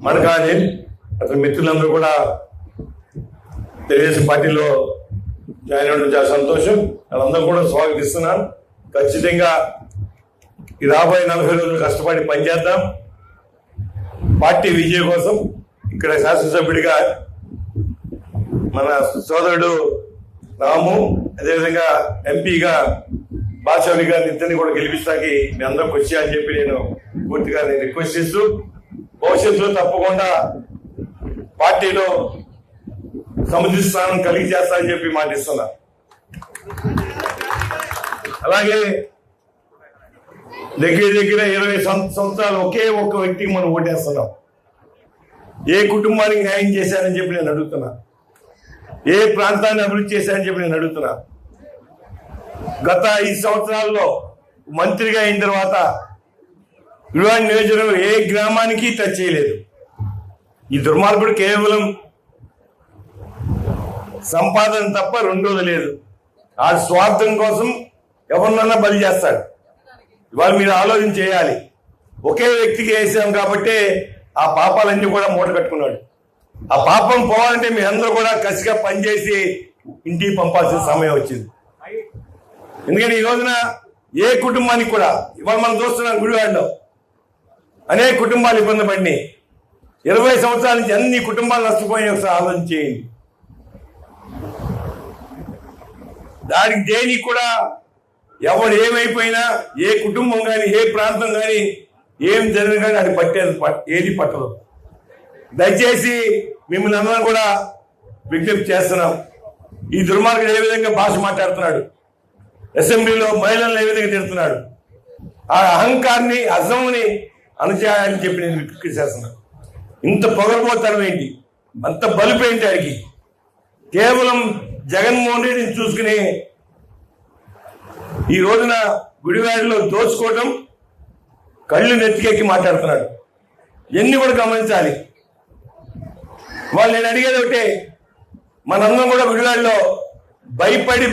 మనకాని అతని మిత్రులందరూ కూడా తెలుగుదేశం పార్టీలో జాయిన్ అవ్వడం చాలా సంతోషం. వాళ్ళందరూ కూడా స్వాగతిస్తున్నాను ఖచ్చితంగా ఈ రాబోయే నలభై రోజులు కష్టపడి పనిచేద్దాం. పార్టీ విజయం కోసం ఇక్కడ శాసనసభ్యుడిగా మన సోదరుడు రాము అదేవిధంగా ఎంపీగా బాచౌరి గారిని ఇద్దరిని కూడా గెలిపిస్తాకి మీ అందరికి వచ్చి అని చెప్పి నేను పూర్తిగా నేను రిక్వెస్ట్ చేస్తూ భవిష్యత్తులో తప్పకుండా పార్టీలో సముచిత స్థానం కలిగి చేస్తానని చెప్పి మాటిస్తున్నా. అలాగే దగ్గర దగ్గర ఇరవై సంవత్సరాలు ఒకే ఒక్క వ్యక్తికి మనం ఓటేస్తున్నాం. ఏ కుటుంబానికి న్యాయం చేశారని చెప్పి నేను అడుగుతున్నా. ఏ ప్రాంతాన్ని అభివృద్ధి చేశారని చెప్పి నేను అడుగుతున్నా. గత ఐదు సంవత్సరాల్లో మంత్రిగా అయిన తర్వాత వివాహ నియోజకవర్గం ఏ గ్రామానికి టచ్ చేయలేదు. ఈ దుర్మార్గుడు కేవలం సంపాదన తప్ప రెండోది లేదు. ఆ స్వార్థం కోసం ఎవరినన్నా బలి చేస్తాడు. ఇవాళ మీరు ఆలోచన చేయాలి. ఒకే వ్యక్తికి వేసాం కాబట్టి ఆ పాపాలన్నీ కూడా మూట కట్టుకున్నాడు. ఆ పాపం పోవాలంటే మీ అందరూ కూడా కసిగా పనిచేసి ఇంటికి పంపాల్సిన సమయం వచ్చింది. ఎందుకంటే ఈ రోజున ఏ కుటుంబానికి కూడా ఇవాళ మనం చూస్తున్నాం గుడివాడలో అనేక కుటుంబాలు ఇబ్బంది పడినాయి. ఇరవై సంవత్సరాల నుంచి అన్ని కుటుంబాలు నష్టపోయాయి ఒకసారి ఆలోచన చేయండి దానికి దేనికి కూడా ఎవరు ఏమైపోయినా ఏ కుటుంబం కానీ ఏ ప్రాంతం కానీ ఏం జరిగిన కానీ అది పట్టేది ఏది పట్టదు. దయచేసి మిమ్మల్ని అందరం కూడా విజ్ఞప్తి చేస్తున్నాం. ఈ దుర్మార్గుడు ఏ విధంగా భాష మాట్లాడుతున్నాడు? అసెంబ్లీలో మహిళలను ఏ విధంగా తిడుతున్నాడు? ఆ అహంకారాన్ని అసముని అణచేయాలని చెప్పి నేను విజ్ఞప్తి చేస్తున్నాను ఇంత పొగరబోతనం ఏంటి? అంత బలుపు ఏంటి ఆయనకి కేవలం జగన్మోహన్ రెడ్డిని చూసుకుని ఈ రోజున గుడివాడలో దోచుకోవటం కళ్ళు నెత్తికెక్కి మాట్లాడుతున్నాడు. ఎన్ని కూడా గమనించాలి. వాళ్ళు నేను అడిగేది ఒకటే మనందరం కూడా గుడివాడలో భయపడి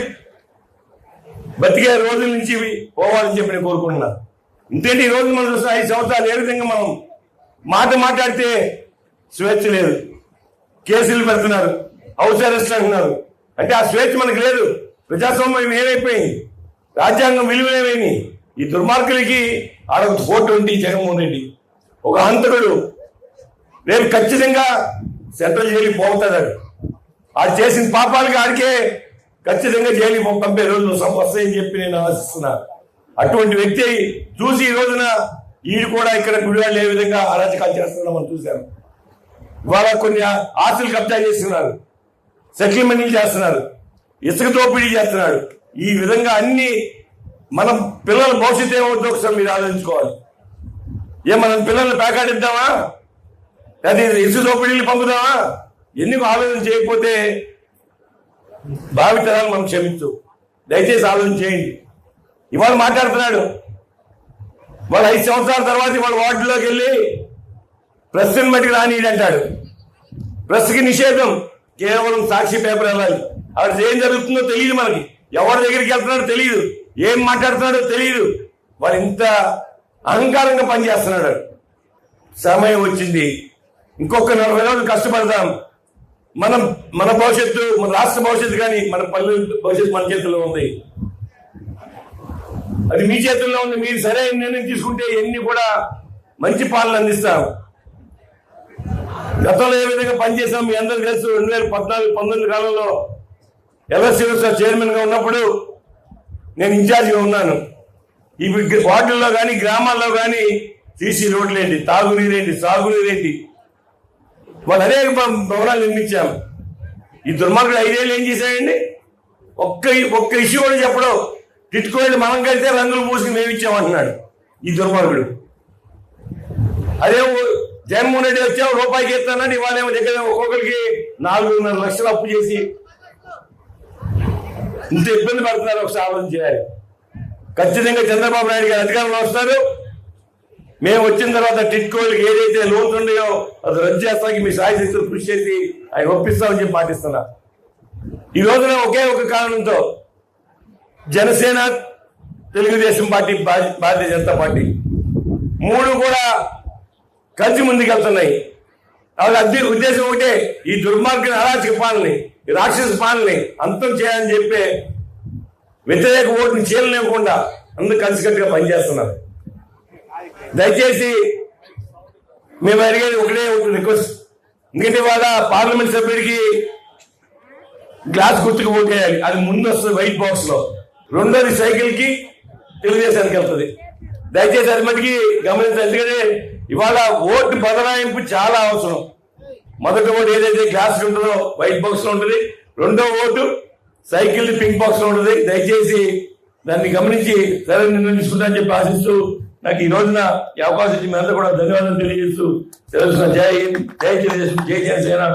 బతికే రోజుల నుంచి పోవాలని చెప్పి నేను కోరుకుంటున్నాను ఇంతేంటి ఈ రోజు మనం చూసిన ఐదు సంవత్సరాలు? ఏ విధంగా మనం మాట మాట్లాడితే స్వేచ్ఛ లేదు? కేసులు పెడుతున్నారు హౌస్ అరెస్ట్ అంటున్నారు. అంటే ఆ స్వేచ్ఛ మనకు లేదు. ప్రజాస్వామ్యం ఏమైపోయింది? రాజ్యాంగం విలువలేమైంది ఈ దుర్మార్గులకి ఆడొక ఫోటో ఉంది జగన్మోహన్ రెడ్డి. ఒక హంతకుడు. రేపు ఖచ్చితంగా సెంట్రల్ జైలుకి పోతాడు. ఆడు చేసిన పాపాలకి ఆడికే ఖచ్చితంగా జైలుకి పంపే రోజులు వస్తాయని చెప్పి నేను ఆశిస్తున్నాను అటువంటి వ్యక్తి చూసి ఈ రోజున ఈడు కూడా ఇక్కడ గుడివాళ్ళు ఏ విధంగా అరాచకాలు చేస్తున్నాం మనం చూశాను ఇవాళ కొన్ని ఆస్తులు కబ్జా చేస్తున్నారు. సెటిల్మెంట్లు చేస్తున్నారు. ఇసుక దోపిడీ చేస్తున్నాడు ఈ విధంగా అన్ని మనం పిల్లల భవిష్యత్తు ఏమవుతుందో ఒకసారి మీరు ఆలోచించుకోవాలి. ఏ మనం పిల్లల్ని పేకాడిద్దామా? అది ఇసుక దోపిడీలు పంపుదామా? ఎందుకు ఆలోచన చేయకపోతే భావితరాలు మనం క్షమించు. దయచేసి ఆలోచన చేయండి. ఇవాళ మాట్లాడుతున్నాడు. వాళ్ళు ఐదు సంవత్సరాల తర్వాత వాళ్ళ వార్డులోకి వెళ్ళి ప్రెస్ని మట్టికి రానియడంటాడు ప్రెస్కి నిషేధం కేవలం సాక్షి పేపర్ వెళ్ళాలి అక్కడ ఏం జరుగుతుందో తెలియదు మనకి. ఎవరి దగ్గరికి వెళ్తున్నాడో తెలియదు ఏం మాట్లాడుతున్నాడో తెలియదు వాడు ఇంత అహంకారంగా పనిచేస్తున్నాడు. సమయం వచ్చింది. ఇంకొక నలభై రోజులు కష్టపడదాం. మనం మన భవిష్యత్తు మన రాష్ట్ర భవిష్యత్తు కానీ మన పల్లె భవిష్యత్తు మన చేతుల్లో ఉంది. అది మీ చేతుల్లో ఉంది మీరు సరైన నిర్ణయం తీసుకుంటే ఎన్ని కూడా మంచి పాలన అందిస్తాం గతంలో ఏ విధంగా పనిచేసాం మీ అందరూ తెలుసు రెండు వేల పద్నాలుగు పంతొమ్మిది కాలంలో ఎల్ఎస్సీ చైర్మన్గా ఉన్నప్పుడు నేను ఇన్ఛార్జిగా ఉన్నాను. ఈ వార్డుల్లో కానీ గ్రామాల్లో కానీ సీసీ రోడ్లేంటి తాగునీరేంటి సాగునీరేంటి వాళ్ళు అనేక భవనాలు నిర్మించాం ఈ దుర్మార్గుడు ఐదేళ్ళు ఏం చేశాడండి ఒక్క ఒక్క ఇష్యూ కూడా చెప్పడం. తిట్టుకోండి మనం కడితే రంగులు పూసుకుని మేము ఇచ్చామంటున్నాడు ఈ దుర్మార్గుడు. అదే జగన్మోహన్ రెడ్డి వచ్చావు రూపాయికి ఇస్తానని ఇవాళేమో దగ్గర ఒక్కొక్కరికి నాలుగున్నర లక్షలు అప్పు చేసి ఇంత ఇబ్బంది పడుతున్నారు ఒకసారి ఆలోచన చేయాలి ఖచ్చితంగా చంద్రబాబు నాయుడు గారు అధికారంలో వస్తారు. మేము వచ్చిన తర్వాత టిట్కోళ్ళకి ఏదైతే లోన్స్ ఉన్నాయో అది రద్దు చేస్తానికి మీ సాయి శక్తులు కృషి చేసి ఆయన ఒప్పిస్తామని చెప్పి పాటిస్తున్నా. ఈ రోజున ఒకే ఒక కారణంతో జనసేన తెలుగుదేశం పార్టీ భారతీయ జనతా పార్టీ మూడు కూడా కలిసి ముందుకెళ్తున్నాయి. వాళ్ళ అద్దె ఉద్దేశం ఒకటే ఈ దుర్మార్గం అరాచక పాలని రాక్షస పాలని అంతం చేయాలని చెప్పే వ్యతిరేక ఓటుని చీలనివ్వకుండా అందరూ కలిసికట్టుగా పనిచేస్తున్నారు. దయచేసి మేము అడిగేది ఒకటే ఉంటుంది రిక్వెస్ట్. ఎందుకంటే ఇవాళ పార్లమెంట్ సభ్యుడికి గ్లాస్ గుర్తుకు ఓటేయాలి అది ముందు వస్తుంది వైట్ బాక్స్లో రెండోది సైకిల్కి తెలుగుదేశానికి వెళ్తుంది. దయచేసి అది మటుకి గమనించాలి. ఎందుకంటే ఇవాళ ఓటు బదలాయింపు చాలా అవసరం. మొదటి ఓటు ఏదైతే గ్లాస్ ఉంటుందో వైట్ బాక్స్లో ఉంటుంది. రెండో ఓటు సైకిల్ పింక్ బాక్స్లో ఉంటుంది. దయచేసి దాన్ని గమనించి సరైన నిర్ణయించుకుంటా చెప్పి ఆశిస్తూ నాకు ఈ రోజున ఈ అవకాశం ఇచ్చి మీ అందరూ కూడా ధన్యవాదాలు తెలియజేస్తూ తెలుసు జై హింద్. జై తెలుగుదేశం. జై జనసేన.